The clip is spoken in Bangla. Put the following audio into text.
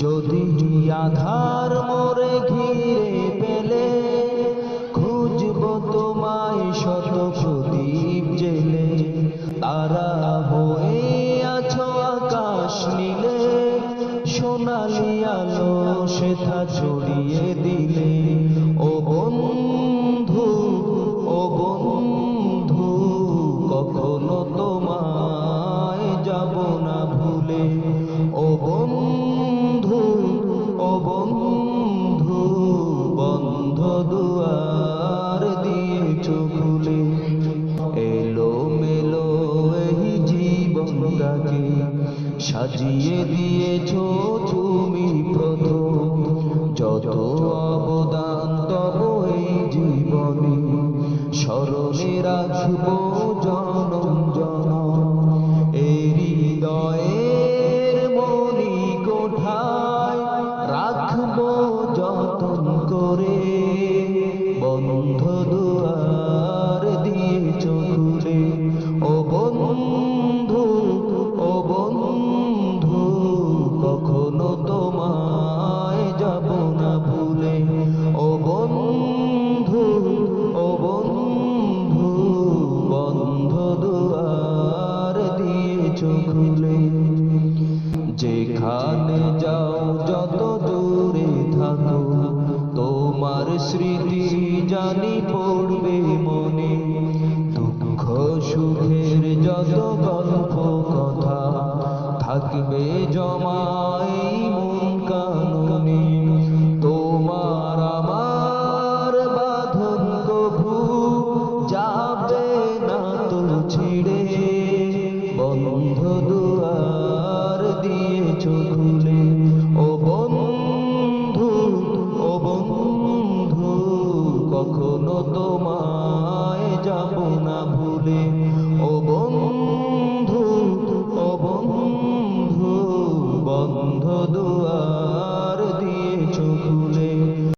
যদি আধার মোরে ঘিরে পেলে, খুঁজব তোমায় শত প্রদীপ জেলে। তারা হয়ে আছো আকাশ নিলে, সোনালি আলো সেথা ছড়িয়ে দিলে। ও বন্ধু সাজিয়ে দিয়েছ তুমি প্রথম। যত অবদান তব এই জীবনে। স্মরণে রাখব জনম জনম। এই হৃদয়ের মনি কোঠায় রাখব যতন করে। খুলে যেখানে যাও, যত দূরে থাকো, তোমার স্মৃতি জানি পড়বে মনে। দুঃখ, সুখের যত গল্প, কথা থাকবে জমাই বন্ধু